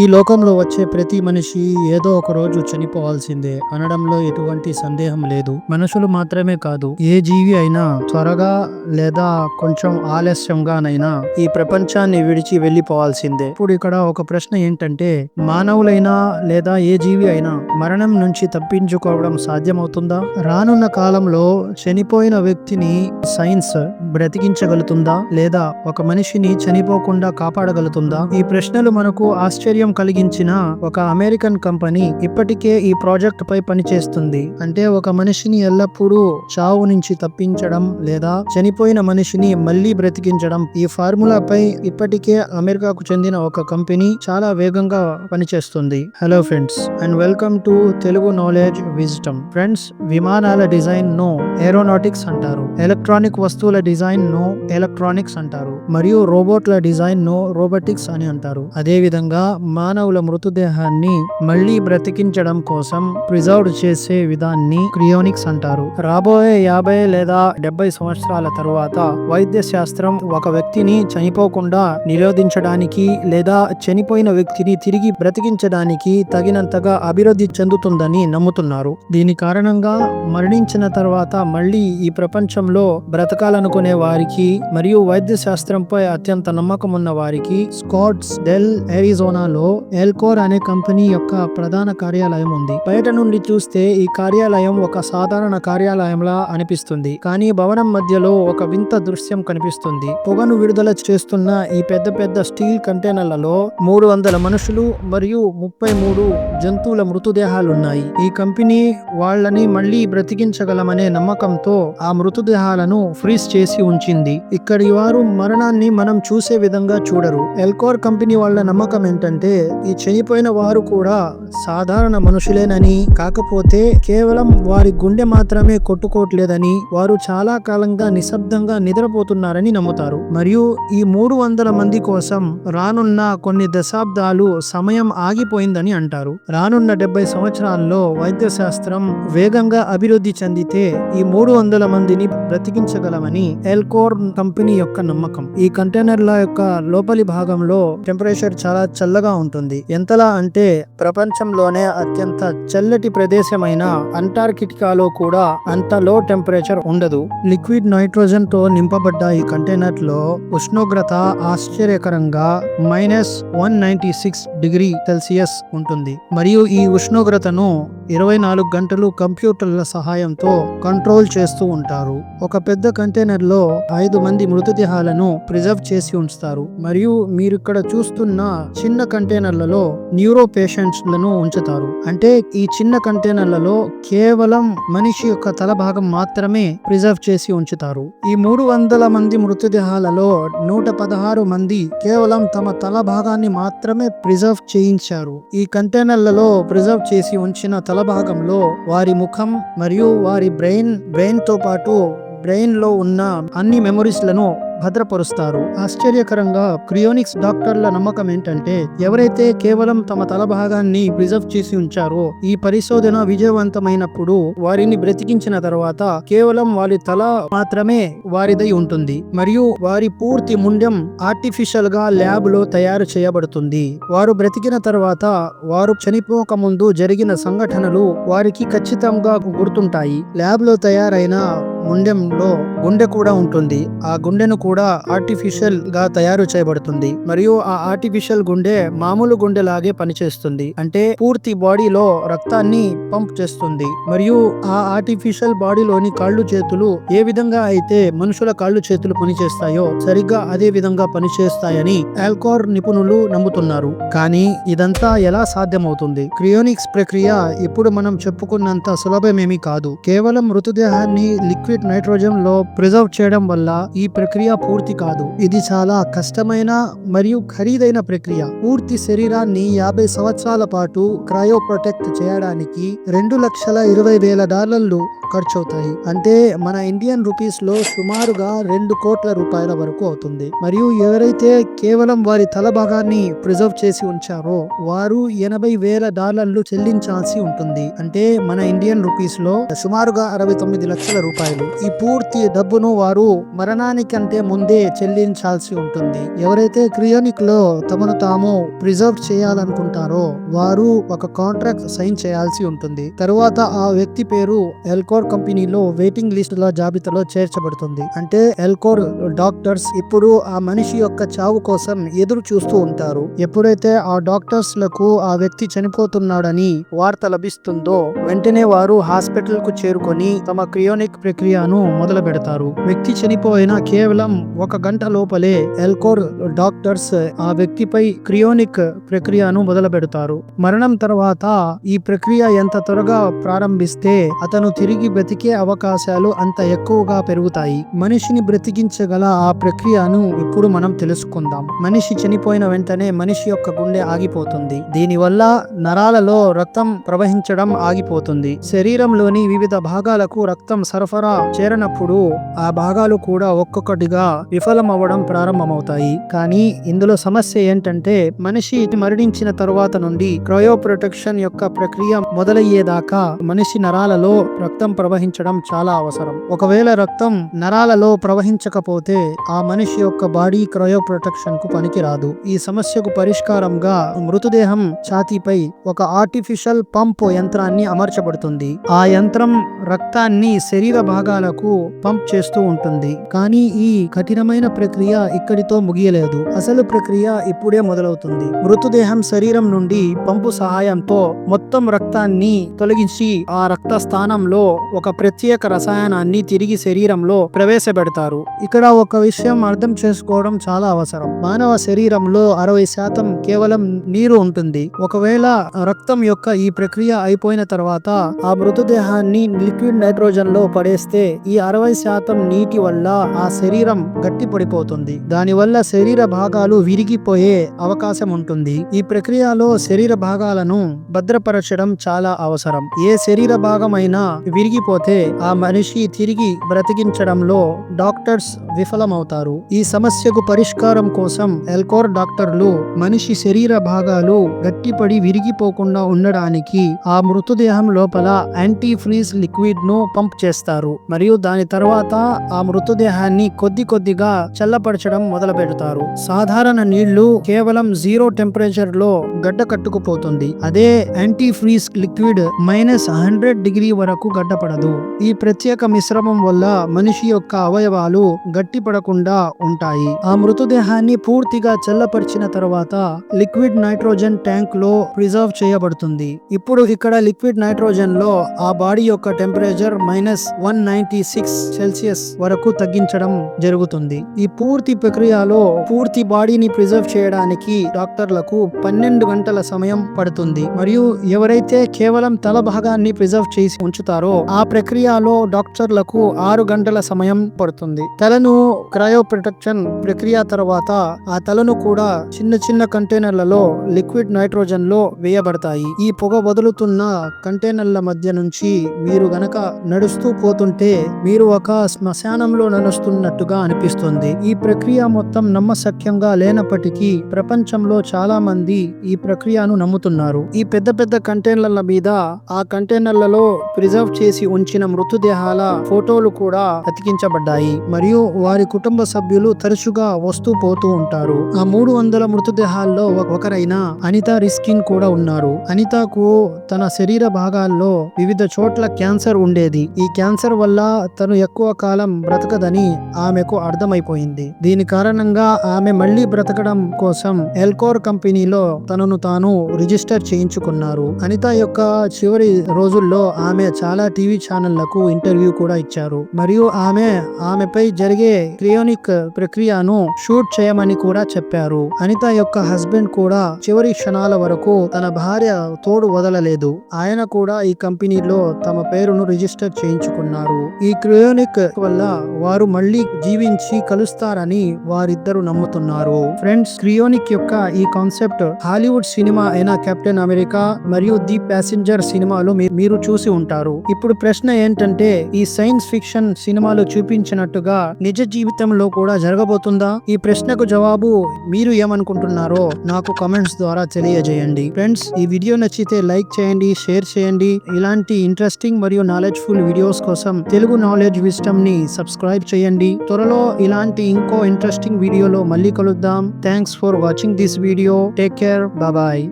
ఈ లోకంలో వచ్చే ప్రతి మనిషి ఏదో ఒక రోజు చనిపోవాల్సిందే అనడంలో ఎటువంటి సందేహం లేదు. మనుషులు మాత్రమే కాదు ఏ జీవి అయినా త్వరగా లేదా కొంచెం ఆలస్యంగానైనా ఈ ప్రపంచాన్ని విడిచి వెళ్ళిపోవాల్సిందే ఇప్పుడు ఇక్కడ ఒక ప్రశ్న ఏంటంటే మానవులైనా లేదా ఏ జీవి అయినా మరణం నుంచి తప్పించుకోవడం సాధ్యమవుతుందా? రానున్న కాలంలో చనిపోయిన వ్యక్తిని సైన్స్ బ్రతికించగలుగుతుందా లేదా ఒక మనిషిని చనిపోకుండా కాపాడగలుగుతుందా? ఈ ప్రశ్నలు మనకు ఆశ్చర్యం కలిగించిన ఒక అమెరికన్ కంపెనీ ఇప్పటికే ఈ ప్రాజెక్ట్ పై పనిచేస్తుంది అంటే ఒక మనిషిని ఎల్లప్పుడూ చావు నుంచి తప్పించడం లేదా చనిపోయిన మనిషిని మళ్ళీ బ్రతికించడం ఈ ఫార్ములా పై ఇప్పటికే అమెరికాకు చెందిన ఒక కంపెనీ చాలా వేగంగా పనిచేస్తుంది. Hello friends and welcome to Telugu knowledge విజిటమ్ friends విమానాల డిజైన్ను ఏరోనాటిక్స్ అంటారు. ఎలక్ట్రానిక్ వస్తువుల డిజైన్ను ఎలక్ట్రానిక్స్ అంటారు. మరియు రోబోట్ల డిజైన్ను రోబోటిక్స్ అని అంటారు. అదే విధంగా మానవుల మృతదేహాన్ని మళ్ళీ బ్రతికించడం కోసం ప్రిజర్వ్ చేసే విధాన్ని క్రియోనిక్స్ అంటారు. రాబోయే యాభై లేదా డెబ్బై సంవత్సరాల తరువాత వైద్య శాస్త్రం ఒక వ్యక్తిని చనిపోకుండా నిరోధించడానికి లేదా చనిపోయిన వ్యక్తిని తిరిగి బ్రతికించడానికి తగినంతగా అభివృద్ధి చెందుతుందని నమ్ముతున్నారు. దీని కారణంగా మరణించిన తర్వాత మళ్ళీ ఈ ప్రపంచంలో బ్రతకాలనుకునే వారికి మరియు వైద్య శాస్త్రంపై అత్యంత నమ్మకం ఉన్న వారికి స్కాట్స్ డెల్ ఎరిజోనాలో ఎల్కోర్ అనే కంపెనీ యొక్క ప్రధాన కార్యాలయం ఉంది. బయట నుండి చూస్తే ఈ కార్యాలయం ఒక సాధారణ కార్యాలయంలా అనిపిస్తుంది. కానీ భవనం మధ్యలో ఒక వింత దృశ్యం కనిపిస్తుంది. పొగను విడుదల చేస్తున్న ఈ పెద్ద పెద్ద స్టీల్ కంటైనర్లలో మూడు వందల మనుషులు మరియు ముప్పై మూడు జంతువుల మృతదేహాలున్నాయి. ఈ కంపెనీ వాళ్ళని మళ్ళీ బ్రతికించగలమనే నమ్మకంతో ఆ మృతదేహాలను ఫ్రీజ్ చేసి ఉంచింది. ఇక్కడి వారు మరణాన్ని మనం చూసే విధంగా చూడరు. ఎల్కోర్ కంపెనీ వాళ్ళ నమ్మకం ఏంటంటే ఈ చనిపోయిన వారు కూడా సాధారణ మనుషులేనని కాకపోతే కేవలం వారి గుండె మాత్రమే కొట్టుకోవట్లేదని వారు చాలా కాలంగా నిశ్శబ్దంగా నిద్రపోతున్నారని నమ్ముతారు. మరియు ఈ మూడు వందల మంది కోసం రానున్న కొన్ని దశాబ్దాలు సమయం ఆగిపోయిందని అంటారు. రానున్న డెబ్బై సంవత్సరాల్లో వైద్య శాస్త్రం వేగంగా అభివృద్ధి చెందితే ఈ మూడు వందల మందిని బ్రతికించగలమని ఎల్కోర్ కంపెనీ యొక్క నమ్మకం. ఈ కంటైనర్ల యొక్క లోపలి భాగంలో టెంపరేచర్ చాలా చల్లగా ఉంటుంది. ఎంతలా అంటే ప్రపంచంలోనే అత్యంత చల్లటి ప్రదేశమైన అంటార్కిటికాలో కూడా అంత లో టెంపరేచర్ ఉండదు. లిక్విడ్ నైట్రోజన్తో నింపబడ్డ ఈ కంటైనర్లో ఉష్ణోగ్రత ఆశ్చర్యకరంగా minus one ninety six degree celsius ఉంటుంది. మరియు ఈ ఉష్ణోగ్రతను ఇరవై నాలుగు గంటలు కంప్యూటర్ల సహాయంతో కంట్రోల్ చేస్తూ ఉంటారు. ఒక పెద్ద కంటైనర్లో ఐదు మంది మృతదేహాలను ప్రిజర్వ్ చేసి ఉంచుతారు. మరియు మీరు ఇక్కడ చూస్తున్న చిన్న కంటైనర్లలో న్యూరో పేషెంట్స్లను ఉంచుతారు. అంటే ఈ చిన్న కంటైనర్లలో కేవలం మనిషి యొక్క తల భాగం మాత్రమే ప్రిజర్వ్ చేసి ఉంచుతారు. ఈ మూడు వందల మంది మృతదేహాలలో నూట పదహారు మంది కేవలం తమ తల భాగాన్ని మాత్రమే ప్రిజర్వ్ చేయించారు. ఈ కంటైనర్లలో ప్రిజర్వ్ చేసి ఉంచిన తల భాగంలో వారి ముఖం మరియు వారి బ్రెయిన్ బ్రెయిన్తో పాటు బ్రెయిన్లో ఉన్న అన్ని మెమొరీస్లను భద్రపరుస్తారు. ఆశ్చర్యకరంగా క్రియోనిక్స్ డాక్టర్ల నమ్మకం ఏంటంటే ఎవరైతే కేవలం తమ తల భాగాన్ని ప్రిజర్వ్ చేసి ఉంచారో ఈ పరిశోధన విజయవంతమైనప్పుడు వారిని బ్రతికించిన తర్వాత కేవలం వారి తల మాత్రమే వారిదై ఉంటుంది. మరియు వారి పూర్తి ముండెం ఆర్టిఫిషియల్గా ల్యాబ్లో తయారు చేయబడుతుంది. వారు బ్రతికిన తర్వాత వారు చనిపోక ముందు జరిగిన సంఘటనలు వారికి ఖచ్చితంగా గుర్తుంటాయి. ల్యాబ్లో తయారైన ముండెంలో గుండె కూడా ఉంటుంది. ఆ గుండెను కూడా ఆర్టిఫిషియల్గా తయారు చేయబడుతుంది. మరియు ఆ ఆర్టిఫిషియల్ గుండె మామూలు గుండె లాగే పనిచేస్తుంది. అంటే పూర్తి బాడీలో రక్తాన్ని పంప్ చేస్తుంది. మరియు ఆ ఆర్టిఫిషియల్ బాడీలోని కాళ్ళు చేతులు ఏ విధంగా అయితే మనుషుల కాళ్ళు చేతులు పనిచేస్తాయో సరిగ్గా అదే విధంగా పనిచేస్తాయని ఆల్కోర్ నిపుణులు నమ్ముతున్నారు. కానీ ఇదంతా ఎలా సాధ్యమవుతుంది? క్రియోనిక్స్ ప్రక్రియ ఇప్పుడు మనం చెప్పుకున్నంత సులభమేమీ కాదు. కేవలం మృతదేహాన్ని లిక్విడ్ నైట్రోజన్లో ప్రిజర్వ్ చేయడం వల్ల ఈ ప్రక్రియ పూర్తి కాదు. ఇది చాలా కష్టమైన మరియు ఖరీదైన ప్రక్రియ. పూర్తి శరీరాన్ని యాభై సంవత్సరాల పాటు క్రయో ప్రొటెక్ట్ చేయడానికి రెండు లక్షల ఇరవై వేల డాలర్లు ఖర్చవుతాయి. అంటే మన ఇండియన్ రూపీస్లో సుమారుగా రెండు కోట్ల రూపాయల వరకు అవుతుంది. మరియు ఎవరైతే కేవలం వారి తల భాగాన్ని ప్రిజర్వ్ చేసి ఉంచారో వారు ఎనభై వేల డాలర్లు చెల్లించాల్సి ఉంటుంది. అంటే మన ఇండియన్ రూపీస్లో సుమారుగా అరవై తొమ్మిది లక్షల రూపాయలు. ఈ పూర్తి డబ్బును వారు మరణానికంటే ముందే చెల్లించాల్సి ఉంటుంది. ఎవరైతే క్రియోనిక్లో తమను తాము ప్రిజర్వ్ చేయాలనుకుంటారో వారు ఒక కాంట్రాక్ట్ సైన్ చేయాల్సి ఉంటుంది. తరువాత ఆ వ్యక్తి పేరు ఎల్కోర్ కంపెనీలో వెయిటింగ్ లిస్ట్లో జాబితాలో చేర్చబడుతుంది. అంటే ఎల్కోర్ డాక్టర్స్ ఇప్పుడు ఆ మనిషి యొక్క చావు కోసం ఎదురు చూస్తూ ఉంటారు. ఎప్పుడైతే ఆ డాక్టర్స్లకు ఆ వ్యక్తి చనిపోతున్నాడని వార్త లభిస్తుందో వెంటనే వారు హాస్పిటల్కు చేరుకొని తమ క్రియోనిక్ ప్రక్రియను మొదలు పెడతారు వ్యక్తి చనిపోయిన కేవలం ఒక గంట లోపలే ఎల్కోర్ డాక్టర్స్ ఆ వ్యక్తిపై క్రియోనిక్ ప్రక్రియను మొదలు పెడతారు మరణం తర్వాత ఈ ప్రక్రియ ఎంత త్వరగా ప్రారంభిస్తే అతను తిరిగి బ్రతికే అవకాశాలు అంత ఎక్కువగా పెరుగుతాయి. మనిషిని బ్రతికించగల ఆ ప్రక్రియను ఇప్పుడు మనం తెలుసుకుందాం. మనిషి చనిపోయిన వెంటనే మనిషి యొక్క గుండె ఆగిపోతుంది. దీనివల్ల నరాలలో రక్తం ప్రవహించడం ఆగిపోతుంది. శరీరంలోని వివిధ భాగాలకు రక్తం సరఫరా చేరనప్పుడు ఆ భాగాలు కూడా ఒక్కొక్కటిగా విఫలమవ్వడం ప్రారంభమవుతాయి. కానీ ఇందులో సమస్య ఏంటంటే మనిషి మరణించిన తరువాత నుండి క్రయో ప్రొటెక్షన్ యొక్క ప్రక్రియ మొదలయ్యేదాకా మనిషి నరాలలో రక్తం ప్రవహించడం చాలా అవసరం. ఒకవేళ రక్తం నరాలలో ప్రవహించకపోతే ఆ మనిషి యొక్క బాడీ క్రయో ప్రొటెక్షన్కు పనికిరాదు. ఈ సమస్యకు పరిష్కారంగా మృతదేహం ఛాతీపై ఒక ఆర్టిఫిషియల్ పంప్ యంత్రాన్ని అమర్చబడుతుంది. ఆ యంత్రం రక్తాన్ని శరీర భాగాలకు పంప్ చేస్తూ ఉంటుంది. కానీ ఈ కఠినమైన ప్రక్రియ ఇక్కడితో ముగియలేదు. అసలు ప్రక్రియ ఇప్పుడే మొదలవుతుంది. మృతదేహం శరీరం నుండి పంపు సహాయంతో మొత్తం రక్తాన్ని తొలగించి ఆ రక్త స్థానంలో ఒక ప్రత్యేక రసాయనాన్ని తిరిగి శరీరంలో ప్రవేశపెడతారు. ఇక్కడ ఒక విషయం అర్థం చేసుకోవడం చాలా అవసరం. మానవ శరీరంలో అరవై శాతం కేవలం నీరు ఉంటుంది. ఒకవేళ రక్తం యొక్క ఈ ప్రక్రియ అయిపోయిన తర్వాత ఆ మృతదేహాన్ని లిక్విడ్ నైట్రోజన్లో పడేస్తే ఈ అరవై శాతం నీటి వల్ల ఆ శరీరం గట్టి పడిపోతుంది దానివల్ల శరీర భాగాలు విరిగిపోయే అవకాశం ఉంటుంది. ఈ ప్రక్రియలో శరీర భాగాలను భద్రపరచడం చాలా అవసరం. ఏ శరీర భాగమైనా విరిగిపోతే ఆ మనిషి తిరిగి బ్రతికించడంలో డాక్టర్స్ విఫలమవుతారు. ఈ సమస్యకు పరిష్కారం కోసం ఎల్కోర్ డాక్టర్లు మనిషి శరీర భాగాలు గట్టిపడి విరిగిపోకుండా ఉండడానికి ఆ మృతదేహం లోపల యాంటీ ఫ్రీజ్ లిక్విడ్ను పంప్ చేస్తారు. మరియు దాని తర్వాత ఆ మృతదేహాన్ని కొద్ది కొద్దిగా చల్లపరచడం మొదలు పెడతారు సాధారణ నీళ్ళు కేవలం జీరో టెంపరేచర్లో గడ్డ కట్టుకుపోతుంది. అదే anti freeze liquid minus hundred degree వరకు గడ్డపడదు. ఈ ప్రత్యేక మిశ్రమం వల్ల మనిషి యొక్క అవయవాలు గట్టిపడకుండా ఉంటాయి. ఆ మృతదేహాన్ని పూర్తిగా చల్లపరిచిన తర్వాత లిక్విడ్ నైట్రోజన్ ట్యాంక్లో ప్రిజర్వ్ చేయబడుతుంది. ఇప్పుడు ఇక్కడ లిక్విడ్ నైట్రోజన్లో ఆ బాడీ యొక్క temperature minus one ninety six celsius వరకు తగ్గించడం జరుగుతుంది. ఈ పూర్తి ప్రక్రియలో పూర్తి బాడీని ప్రిజర్వ్ చేయడానికి డాక్టర్లకు పన్నెండు గంటల సమయం పడుతుంది. మరియు ఎవరైతే కేవలం తల భాగాన్ని ప్రిజర్వ్ చేసి ఉంచుతారో ఆ ప్రక్రియలో డాక్టర్లకు ఆరు గంటల సమయం పడుతుంది. తలను క్రయో ప్రొటెక్షన్ ప్రక్రియ తర్వాత ఆ తలను కూడా చిన్న చిన్న కంటైనర్లలో లిక్విడ్ నైట్రోజన్లో వేయబడతాయి. ఈ పొగ వదులుతున్న కంటైనర్ల మధ్య నుంచి మీరు గనక నడుస్తూ పోతుంటే మీరు ఒక శ్మశానంలో నడుస్తున్నట్టుగా అనిపిస్తుంది. ఈ ప్రక్రియ మొత్తం నమ్మసక్యంగా లేనప్పటికీ ప్రపంచంలో చాలా మంది ఈ ప్రక్రియను నమ్ముతున్నారు. ఈ పెద్ద పెద్ద కంటైనర్ల మీద ఆ కంటైనర్లలో ప్రిజర్వ్ చేసి ఉంచిన మృతదేహాల ఫోటోలు కూడా అతికించబడ్డాయి. మరియు వారి కుటుంబ సభ్యులు తరచుగా వస్తూ పోతూ ఉంటారు. ఆ మూడు వందల మృతదేహాల్లో ఒకరైన అనిత రిస్కిన్ కూడా ఉన్నారు. అనితకు తన శరీర భాగాల్లో వివిధ చోట్ల క్యాన్సర్ ఉండేది. ఈ క్యాన్సర్ వల్ల తను ఎక్కువ కాలం బ్రతకదని ఆమెకు అర్థమైపోయింది. దీని కారణంగా ఆమె మళ్ళీ బ్రతకడం కోసం ఎల్కోర్ కంపెనీలో తనను తాను రిజిస్టర్ చేయించుకున్నారు. అనిత యొక్క చివరి రోజుల్లో ఆమె చాలా టీవీ ఛానళ్ళకు ఇంటర్వ్యూ కూడా ఇచ్చారు. మరియు ఆమె ఆమెపై జరిగే క్రియోనిక్ ప్రక్రియను షూట్ చేయమని కూడా చెప్పారు. అనిత యొక్క హస్బెండ్ కూడా చివరి క్షణాల వరకు తన భార్య తోడు వదలలేదు. ఆయన కూడా ఈ కంపెనీలో తమ పేరును రిజిస్టర్ చేయించుకున్నారు. ఈ క్రియోనిక్ వల్ల వారు మళ్ళీ జీవించి కలుస్తారని వారిద్దరు నమ్ముతున్నారు. ఫ్రెండ్స్ క్రియోనిక్ యొక్క ఈ కాన్సెప్ట్ హాలీవుడ్ సినిమా అయిన కెప్టెన్ అమెరికా మరియు ది ప్యాసింజర్ సినిమాలు మీ- మీరు చూసి ఉంటారు. ఇప్పుడు ప్రశ్న ఏంటంటే ఈ సైన్స్ ఫిక్షన్ సినిమాలు చూపించినట్టుగా నిజ జీవితంలో కూడా జరగబోతుందా? ఈ ప్రశ్నకు జవాబు మీరు ఏమనుకుంటున్నారో నాకు కమెంట్స్ ద్వారా తెలియజేయండి. ఫ్రెండ్స్ ఈ వీడియో నచ్చితే లైక్ చేయండి షేర్ చేయండి. ఇలాంటి ఇంట్రెస్టింగ్ మరియు నాలెడ్జ్ఫుల్ వీడియోస్ కోసం తెలుగు నాలెడ్జ్ విస్టమ్ని సబ్స్క్రైబ్ చేయండి. త్వరలో ఇలాంటి ఇంకో ఇంట్రెస్టింగ్ వీడియోలో మళ్ళీ కలుద్దాం. Thanks for watching this video take care బాబాయ్